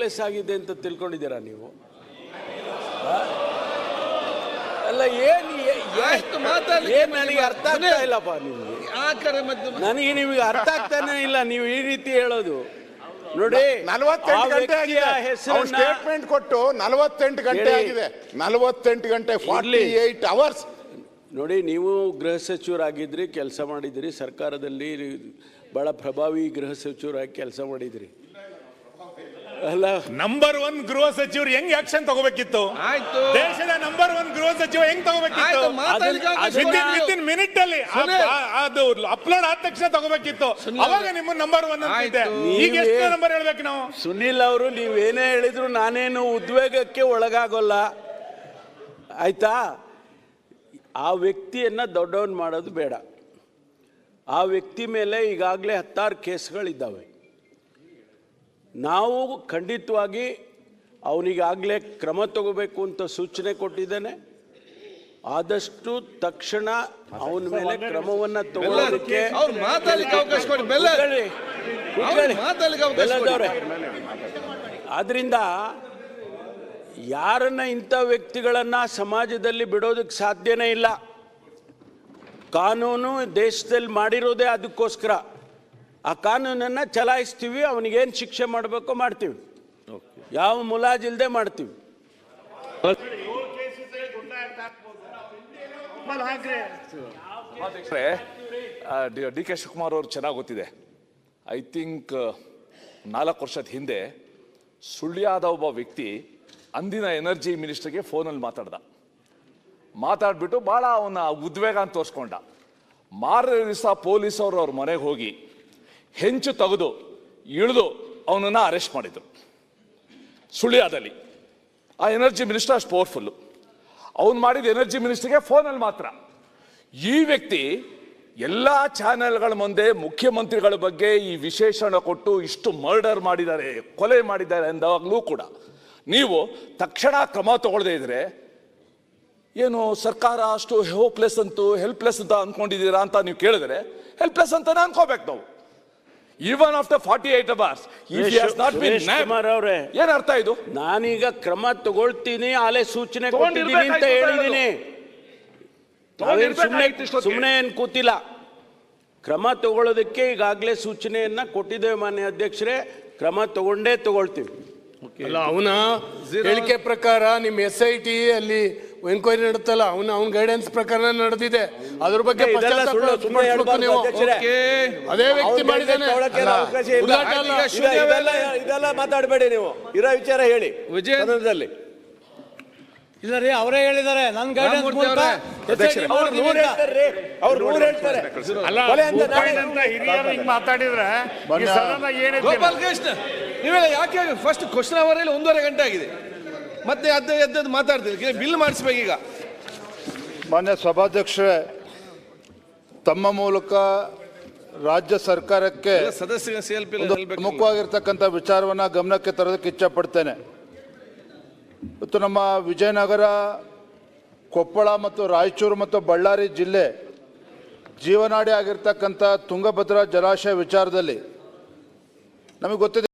Hopeless ಆಗಿದೆ ಅಂತ ತಿಳ್ಕೊಂಡಿದ್ದೀರಾ ನೀವು? ಅಲ್ಲ ಏನು ಏನು ನನಗೆ ಅರ್ಥ ಆಗ್ತಾ ಇಲ್ಲಪ್ಪ ನಿಮಗೆ? ಯಾಕರೆ ಮತ್ತೆ ನನಗೆ ನಿಮಗೆ ಅರ್ಥ ಆಗ್ತಾನೆ ಇಲ್ಲ ನೀವು ಈ ರೀತಿ ಹೇಳೋದು. ನೋಡಿ ನಲವತ್ತೆಂಟು ಗಂಟೆ ಆಗಿದೆ. ಸ್ಟೇಟ್ಮೆಂಟ್ ಕೊಟ್ಟು ನಲವತ್ತೆಂಟು ಗಂಟೆ ಆಗಿದೆ. ನಲವತ್ತೆಂಟು ಗಂಟೆ ಫಾರ್ಟಿ. ಏಟ್ ಅವರ್ಸ್ ನೋಡಿ ನೀವು ಗೃಹ ಸಚಿವರಾಗಿದ್ರಿ ಕೆಲಸ ಮಾಡಿದ್ರಿ ಸರ್ಕಾರದಲ್ಲಿ ಬಹಳ ಪ್ರಭಾವಿ ಗೃಹ ಸಚಿವರಾಗಿ ಕೆಲಸ ಮಾಡಿದ್ರಿ. ಅಲ್ಲ. ನಂಬರ್ ಒನ್ ಗೃಹ ಸಚಿವರು ಹೆಂಗ್ ಆಕ್ಷನ್ ತಗೋಬೇಕಿತ್ತು? ಆಯ್ತು. ದೇಶದ ನಂಬರ್ ಒನ್ ಗೃಹ ಸಚಿವ ಹೆಂಗ್ ತಗೋಬೇಕಿತ್ತು? ಆಯ್ತು ಮಾತಾಡ್ಲಿಕ್ಕೆ ಅವಕಾಶ ಅದನ್ನ- ವಿತಿನ್ ವಿತಿನ್ ಮಿನಿಟ್ ಅಲ್ಲಿ ಆ- ಸುನಿಲ್. ಆ- ಅದು ಅಪ್ಲೋಡ್ ಆದ ತಕ್ಷಣ ತಗೋಬೇಕಿತ್ತು. ಸುನಿಲ್ ಅವಾಗ ನಿಮ್ಮ ನಂಬರ್ ಒನ್ ಅಂತಿದೆ ಆಯ್ತು. ಈಗ ಎಷ್ಟು ನೀವೇ- ನಂಬರ್ ಹೇಳ್ಬೇಕು ನಾವು. ಸುನಿಲ್ ಅವರು ನೀವೇನೇ ಹೇಳಿದ್ರು ನಾನೇನು ಉದ್ವೇಗಕ್ಕೆ ಒಳಗಾಗೋಲ್ಲ. ಆಯ್ತಾ? ಆ ವ್ಯಕ್ತಿಯನ್ನ ದೊಡ್ಡವನ್ ಮಾಡೋದು ಬೇಡ. ಆ ವ್ಯಕ್ತಿ ಮೇಲೆ ಈಗಾಗಲೇ ಹತ್ತಾರು ಕೇಸ್ಗಳಿದ್ದಾವೆ. ನಾವು ಖಂಡಿತವಾಗಿ ಅವನಿಗಾಗಲೇ ಕ್ರಮ ತಗೋಬೇಕು ಅಂತ ಸೂಚನೆ ಕೊಟ್ಟಿದ್ದೇನೆ. ಆದಷ್ಟು ತಕ್ಷಣ ಅವನ ಮೇಲೆ ಕ್ರಮವನ್ನ ತಗೊಳ್ಳೋದಕ್ಕೆ. ಆದ್ರಿಂದ ಯಾರನ್ನ ಇಂಥ ವ್ಯಕ್ತಿಗಳನ್ನ ಸಮಾಜದಲ್ಲಿ ಬಿಡೋದಕ್ಕೆ ಸಾಧ್ಯನೇ ಇಲ್ಲ. ಕಾನೂನು ದೇಶದಲ್ಲಿ ಮಾಡಿರೋದೇ ಅದಕ್ಕೋಸ್ಕರ. ಆ ಕಾನೂನನ್ನು ಚಲಾಯಿಸ್ತೀವಿ ಅವನಿಗೇನು ಶಿಕ್ಷೆ ಮಾಡಬೇಕೋ ಮಾಡ್ತೀವಿ. ಯಾವ ಮುಲಾಜಿಲ್ದೆ ಮಾಡ್ತೀವಿ. ಡಿ ಕೆ ಶಿವಕುಮಾರ್ ಅವ್ರು ಚೆನ್ನಾಗಿ ಗೊತ್ತಿದೆ. ಐ ಥಿಂಕ್ ನಾಲ್ಕು ವರ್ಷದ ಹಿಂದೆ ಸುಳ್ಯಾದ ಒಬ್ಬ ವ್ಯಕ್ತಿ ಅಂದಿನ ಎನರ್ಜಿ ಮಿನಿಸ್ಟರ್ಗೆ ಫೋನಲ್ಲಿ ಮಾತಾಡ್ದ. ಮಾತಾಡ್ಬಿಟ್ಟು ಭಾಳ ಅವನ ಉದ್ವೇಗ ಅಂತ ತೋರಿಸ್ಕೊಂಡ. ಮಾರನೇ ದಿವಸ ಪೊಲೀಸವರು ಅವ್ರ ಮನೆಗೆ ಹೋಗಿ ಹೆಂಚು ತೆಗೆದು ಇಳಿದು ಅವನನ್ನು ಅರೆಸ್ಟ್ ಮಾಡಿದರು. ಸುಳ್ಯದಲ್ಲಿ. ಆ ಎನರ್ಜಿ ಮಿನಿಸ್ಟರ್ ಅಷ್ಟು ಪವರ್ಫುಲ್ಲು ಅವನು ಮಾಡಿದ ಎನರ್ಜಿ ಮಿನಿಸ್ಟರ್ಗೆ ಫೋನಲ್ಲಿ ಮಾತ್ರ. ಈ ವ್ಯಕ್ತಿ ಎಲ್ಲ ಚಾನೆಲ್ಗಳ ಮುಂದೆ ಮುಖ್ಯಮಂತ್ರಿಗಳ ಬಗ್ಗೆ ಈ ವಿಶೇಷಣ ಕೊಟ್ಟು ಇಷ್ಟು ಮರ್ಡರ್ ಮಾಡಿದ್ದಾರೆ, ಕೊಲೆ ಮಾಡಿದ್ದಾರೆ ಎಂದಾಗಲೂ ಕೂಡ ನೀವು ತಕ್ಷಣ ಕ್ರಮ ತಗೊಳ್ಳದೇ ಇದ್ರೆ ಏನು ಸರ್ಕಾರ ಅಷ್ಟು ಹೋಪ್ಲೆಸ್ ಅಂತೂ ಹೆಲ್ಪ್ಲೆಸ್ ಅಂತ ಅಂದ್ಕೊಂಡಿದ್ದೀರಾ ಅಂತ ನೀವು ಕೇಳಿದ್ರೆ ಹೆಲ್ಪ್ಲೆಸ್ ಅಂತಾನೆ ಅನ್ಕೋಬೇಕು ನಾವು. Even after forty eight hours bin Kumar ಅವರೇ ಏನ್ ಅರ್ಥ ಇದು? ನಾನೀಗ ಕ್ರಮ ತಗೊಳ್ತೀನಿ ಆಲೆ ಸೂಚನೆ ಕೊಟ್ಟಿದ್ದೀನಿ ಅಂತ ಹೇಳಿದ್ದೀನಿ ಸುಮ್ಮನೆ ಸುಮ್ಮನೆ ಏನು ಕೂತಿಲ್ಲ. ಕ್ರಮ ತಗೊಳ್ಳೋದಕ್ಕೆ ಈಗಾಗಲೇ ಸೂಚನೆಯನ್ನ ಕೊಟ್ಟಿದ್ದೇವೆ ಮಾನ್ಯ ಅಧ್ಯಕ್ಷರೇ. ಕ್ರಮ ತಗೊಂಡೇ ತಗೊಳ್ತೀವಿ. ಅವನ ಹೇಳಿಕೆ ಪ್ರಕಾರ ನಿಮ್ಮ ಎಸ್ ಐ ಟಿ ಅಲ್ಲಿ ಎನ್ಕ್ವೈರಿ ನಡುತ್ತಲ್ಲ ಅವನ ಅವನ ಗೈಡೆನ್ಸ್ ಪ್ರಕಾರ ನಡೆದಿದೆ. ಅದ್ರ ಬಗ್ಗೆ ಅದೇ ವ್ಯಕ್ತಿ ಮಾಡಿದ್ದಾನೆ. ಇದೆಲ್ಲ ಇದೆಲ್ಲ ಮಾತಾಡಬೇಡಿ ನೀವು. ಇರೋ ವಿಚಾರ ಹೇಳಿ. ವಿಜಯನಗರದಲ್ಲಿ ಇಲ್ಲ ರೀ ಅವರೇ ಹೇಳಿದ್ದಾರೆ. ನನ್ನ ಗೈಡೆನ್ಸ್ ಮೂಲಕ ಅವರೇ. ನೂರು ಹೇಳ್ತಾರೆ ಅವ್ರು ನೂರು ಹೇಳ್ತಾರೆ. ಅಲ್ಲ ಹಿರಿಯರು ಹಿಂಗ್ ಮಾತಾಡಿದ್ರೆ ಈ ಸದನ ಏನಿದೆ? ಗೋಪಾಲ್ ಕೃಷ್ಣ ನೀವೆಲ್ಲ ಯಾಕೆ ಫಸ್ಟ್ ಕ್ವಶನ್ ಅವರಲ್ಲಿ ಒಂದೂವರೆ ಗಂಟೆ ಆಗಿದೆ. ಮತ್ತೆ ಅದ್ದ ಎದ್ದದ್ದು ಮಾತಾಡ್ತೀವಿ ಬಿಲ್ ಮಾಡಿಸ್ಬೇಕೀಗ. ಮಾನ್ಯ ಸಭಾಧ್ಯಕ್ಷರೇ ತಮ್ಮ ಮೂಲಕ ರಾಜ್ಯ ಸರ್ಕಾರಕ್ಕೆ ಸದಸ್ಯ ಪ್ರಮುಖವಾಗಿರ್ತಕ್ಕಂಥ ವಿಚಾರವನ್ನ ಗಮನಕ್ಕೆ ತರೋದಕ್ಕೆ ಇಚ್ಛಪಡ್ತೇನೆ. ಇವತ್ತು ನಮ್ಮ ವಿಜಯನಗರ ಕೊಪ್ಪಳ ಮತ್ತು ರಾಯಚೂರು ಮತ್ತು ಬಳ್ಳಾರಿ ಜಿಲ್ಲೆ ಜೀವನಾಡಿ ಆಗಿರ್ತಕ್ಕಂಥ ತುಂಗಭದ್ರಾ ಜಲಾಶಯ ವಿಚಾರದಲ್ಲಿ ನಮಗೆ ಗೊತ್ತಿದೆ